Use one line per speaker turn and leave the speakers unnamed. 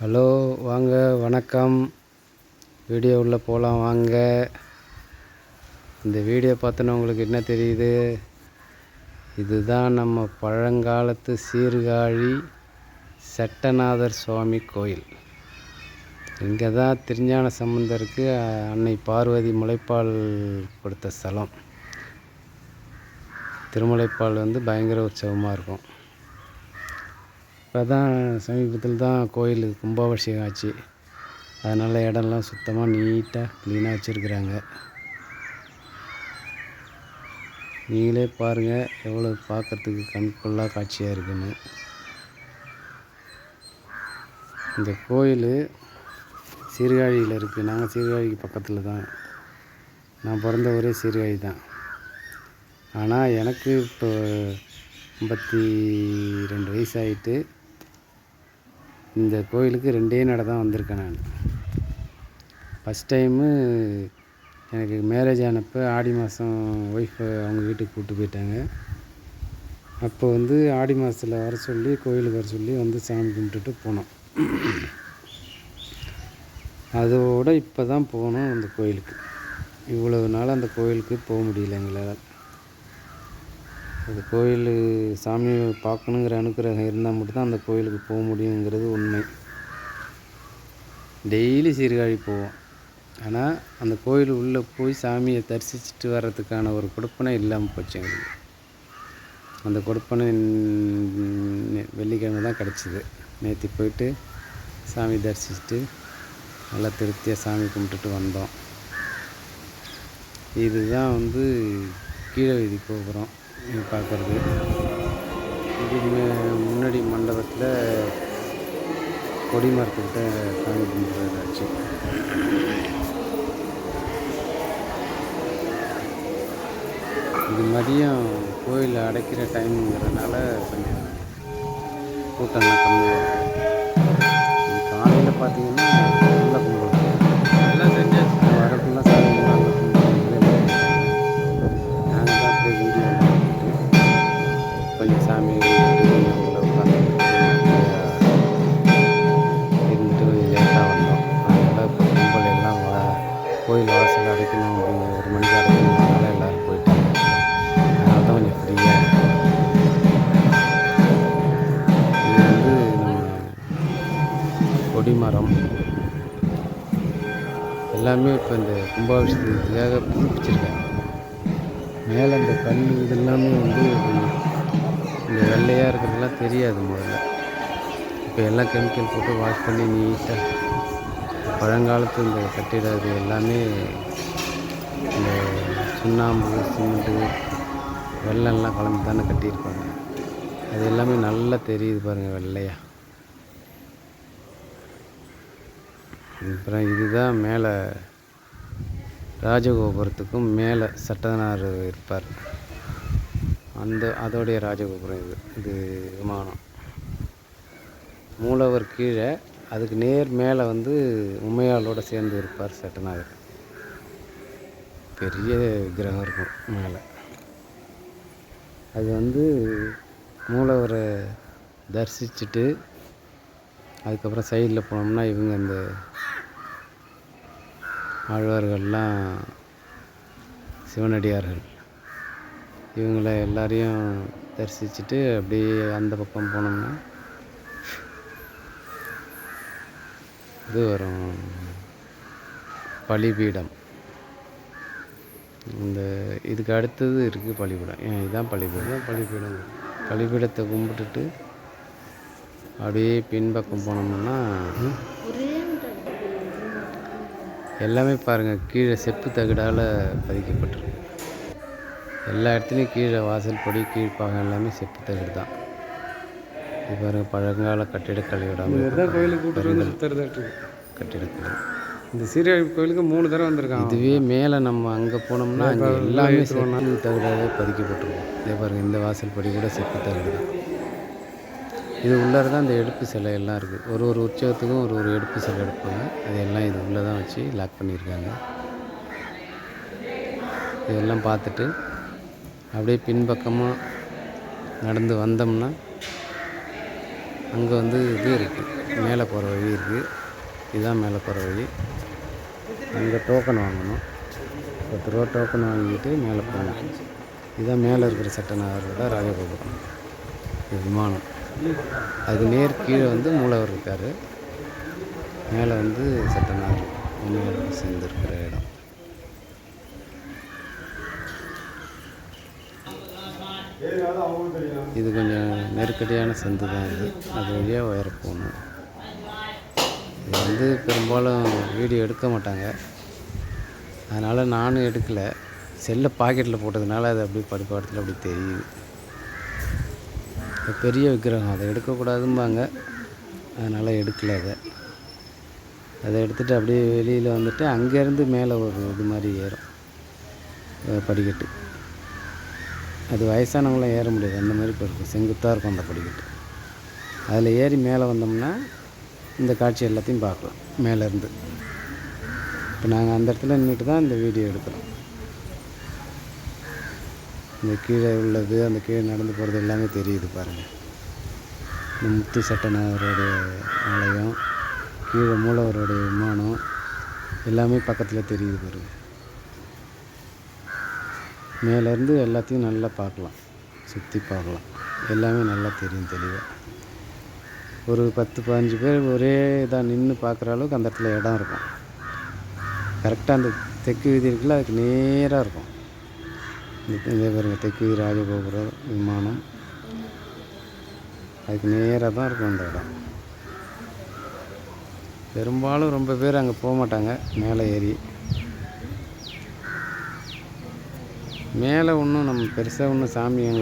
Hello வாங்க வணக்கம். Video உள்ளே போகலாம் வாங்க. இந்த வீடியோ பார்த்தோன்னா உங்களுக்கு என்ன தெரியுது? இதுதான் நம்ம பழங்காலத்து சீர்காழி சட்டநாதர் சுவாமி கோயில். இங்கே தான் திருஞான சம்பந்தருக்கு அன்னை பார்வதி முளைப்பால் கொடுத்த ஸ்தலம். திருமுலைப்பால் வந்து பயங்கர உற்சவமாக இருக்கும். இப்போ தான் சமீபத்தில் தான் கோயில் கும்பாபிஷேகம் ஆச்சு. அதனால் இடம்லாம் சுத்தமாக நீட்டாக க்ளீனாக வச்சுருக்குறாங்க. நீங்களே பாருங்கள் எவ்வளோ பார்க்குறதுக்கு கண்கொள்ளாக காட்சியாக இருக்குன்னு. இந்த கோயில் சீர்காழியில் இருக்குது நாங்கள் சீர்காழிக்கு பக்கத்தில் தான் நான் பிறந்த ஒரே சீர்காழி தான் ஆனால் எனக்கு இப்போ ஐம்பத்தி ரெண்டு வயசாயிட்டு இந்த கோயிலுக்கு ரெண்டே நட தான் வந்திருக்கேன் நான். ஃபஸ்ட் டைமு எனக்கு மேரேஜ் ஆனப்போ ஆடி மாதம் ஒய்ஃபை அவங்க வீட்டுக்கு கூப்பிட்டு போயிட்டாங்க. அப்போ வந்து ஆடி மாதத்தில் வர சொல்லி கோயிலுக்கு வர சொல்லி வந்து சாமி கும்பிட்டுட்டு போனோம். அதோட இப்போ தான் போனோம் அந்த கோயிலுக்கு. இவ்வளவு நாள் அந்த கோயிலுக்கு போக முடியல எங்களால். அது கோயில் சாமி பார்க்கணுங்கிற அனுக்கிரகம் இருந்தால் மட்டும்தான் அந்த கோயிலுக்கு போக முடியுங்கிறது உண்மை. டெய்லி சீர்காழி போவோம். ஆனால் அந்த கோயில் உள்ளே போய் சாமியை தரிசிச்சுட்டு வர்றதுக்கான ஒரு கொடுப்பனை இல்லாமல் போச்சு எங்களுக்கு. அந்த கொடுப்பனை நெ- வெள்ளிக்கிழமை தான் கிடச்சிது. நேற்று போயிட்டு சாமி தரிசிச்சுட்டு நல்லா திருப்தியாக சாமி கும்பிட்டுட்டு வந்தோம். இதுதான் வந்து கீழே வீதி கோபுரம். இது பார்க்குறது. இது முன்னாடி மண்டபத்தில் கொடி மரத்துக்கிட்ட சாமி கும்பிட்றதாச்சு. இது மதியம் கோயில் அடைக்கிற டைமுங்கிறதுனால கொஞ்சம் கூட்டம்லாம் கம்மியாக இருக்கும் காலையில் பார்த்தீங்கன்னா நல்லா கும்பிடுவோம்
எல்லாமே
இப்போ இந்த கும்பாபிஷேகத்துக்காக புதுப்பிச்சிருக்காங்க. மேலே இந்த கல் இதெல்லாமே வந்து இந்த வெள்ளையாக இருக்கிறதெல்லாம் தெரியாது முதல்ல. இப்போ எல்லாம் கெமிக்கல் போட்டு வாஷ் பண்ணி நீட்டாக பழங்காலத்து இந்த கட்டிட இது எல்லாமே இந்த சுண்ணாம்பு சிமெண்ட்டு வெள்ளம்லாம் கலந்து தானே கட்டியிருப்பாங்க. அது எல்லாமே நல்லா தெரியுது பாருங்கள் வெள்ளையாக அப்புறம் இதுதான் மேலே ராஜகோபுரத்துக்கும் மேலே சட்டநாதர் இருப்பார். அந்த அதோடைய ராஜகோபுரம் இது. இது விமானம். மூலவர் கீழே அதுக்கு நேர் மேலே வந்து உமையாளோட சேர்ந்து இருப்பார் சட்டநாதர் பெரிய விக்கிரகம் இருக்கும் மேலே. அது வந்து மூலவரை தரிசிச்சுட்டு அதுக்கப்புறம் சைடில் போனோம்னா இவங்க இந்த ஆழ்வார்கள்லாம் சிவனடியார்கள். இவங்கள எல்லாரையும் தரிசிச்சுட்டு அப்படியே அந்த பக்கம் போனோம்னா இது வரும் பலிபீடம். இந்த இதுக்கு அடுத்தது இருக்குது பலிபீடம். ஏன் இதுதான் பலிபீடம். பலிபீடம். பலிபீடத்தை கும்பிட்டுட்டு அப்படியே பின்பக்கம் போனோம்னா எல்லாமே பாருங்கள் கீழே செப்பு தகடால் பதிக்கப்பட்டிருக்கு. எல்லா இடத்துலையும் கீழே வாசல் படி கீழ்ப்பாகம் எல்லாமே செப்பு தகடு தான். இது பாருங்க பழங்கால கட்டிடக்கலையோட
கோயிலுக்கு வந்து சுற்றுறதாட்டு
கட்டிடக்கலை.
இந்த சீர்காழி கோயிலுக்கு மூணு தடவை வந்திருக்கான்
இதுவே மேலே நம்ம அங்கே போனோம்னா அங்கே எல்லாமே தகடாகவே பதிக்கப்பட்டிருக்கும். இதே பாருங்கள் இந்த வாசல் படி கூட செப்பு தகடு தான். இது உள்ளார தான் இந்த எடுப்பு சிலை எல்லாம் இருக்குது. ஒரு ஒரு உற்சவத்துக்கும் ஒரு ஒரு எடுப்பு சிலை எடுப்பாங்க. அது எல்லாம் இது உள்ளே தான் வச்சு லாக் பண்ணியிருக்காங்க. இதெல்லாம் பார்த்துட்டு அப்படியே பின்பக்கமாக நடந்து வந்தோம்னா அங்கே வந்து இது இருக்குது. மேலே போகிற வழி இருக்குது. இதுதான் மேலே போகிற வழி. அங்கே டோக்கன் வாங்கணும். பத்து ரூபா டோக்கன் வாங்கிட்டு மேலே போகணும். இதுதான் மேலே இருக்கிற சட்டநாதர் தான் ராஜகோபுரம். விமானம். அதுக்கு நேர் கீழே வந்து மூலவர் இருக்கார். மேலே வந்து சட்டநாதர் உண்மையாக சேர்ந்துருக்கிற இடம். இது கொஞ்சம் நெருக்கடியான சந்து தான் இது. அது வழியாக உயர போகணும். இது வந்து பெரும்பாலும் வீடியோ எடுக்க மாட்டாங்க. அதனால் நானும் எடுக்கலை. செல்லை பாக்கெட்டில் போட்டதுனால அது அப்படியே படுப்பாடத்தில் அப்படி தெரியுது. பெரிய விக்கிரகம் அதை எடுக்கக்கூடாதும்பாங்க. அதனால் எடுக்கலை அதை. அதை எடுத்துகிட்டு அப்படியே வெளியில் வந்துட்டு அங்கேருந்து மேலே ஒரு இது மாதிரி ஏறும். படிக்கட்டு. அது வயசானவங்களாம் ஏற முடியாது. அந்த மாதிரி இப்போ இருக்கும் செங்குத்தாக இருக்கும் அந்த படிக்கட்டு. அதில் ஏறி மேலே வந்தோம்னா இந்த காட்சி எல்லாத்தையும் பார்க்கலாம். மேலேருந்து. இப்போ நாங்கள் அந்த இடத்துல நின்றுட்டு தான் இந்த வீடியோ எடுக்கிறோம். இந்த கீழே உள்ளது அந்த கீழே நடந்து போகிறது எல்லாமே தெரியுது பாருங்கள் இந்த முத்து சட்டநாதருடைய ஆலயம் கீழே மூலவருடைய விமானம் எல்லாமே பக்கத்தில் தெரியுது பாருங்கள் மேலேருந்து எல்லாத்தையும் நல்லா பார்க்கலாம் சுற்றி பார்க்கலாம். எல்லாமே நல்லா தெரியும் தெளிவாக ஒரு பத்து பதினஞ்சு பேர் ஒரே இதாக நின்று பார்க்குற அளவுக்கு அந்த இடத்துல இடம் இருக்கும். கரெக்டாக அந்த தெற்கு வீதி இருக்குல்ல அதுக்கு நேராக இருக்கும். இதே பாருங்க தெற்கு ராஜகோபுர ராஜகோபுரம் விமானம். அதுக்கு நேராக தான் இருக்கும் அந்த இடம். பெரும்பாலும் ரொம்ப பேர் அங்கே போக மாட்டாங்க மேலே ஏறி. மேலே ஒன்றும் நம்ம பெருசாக ஒன்றும் சாமி அங்கே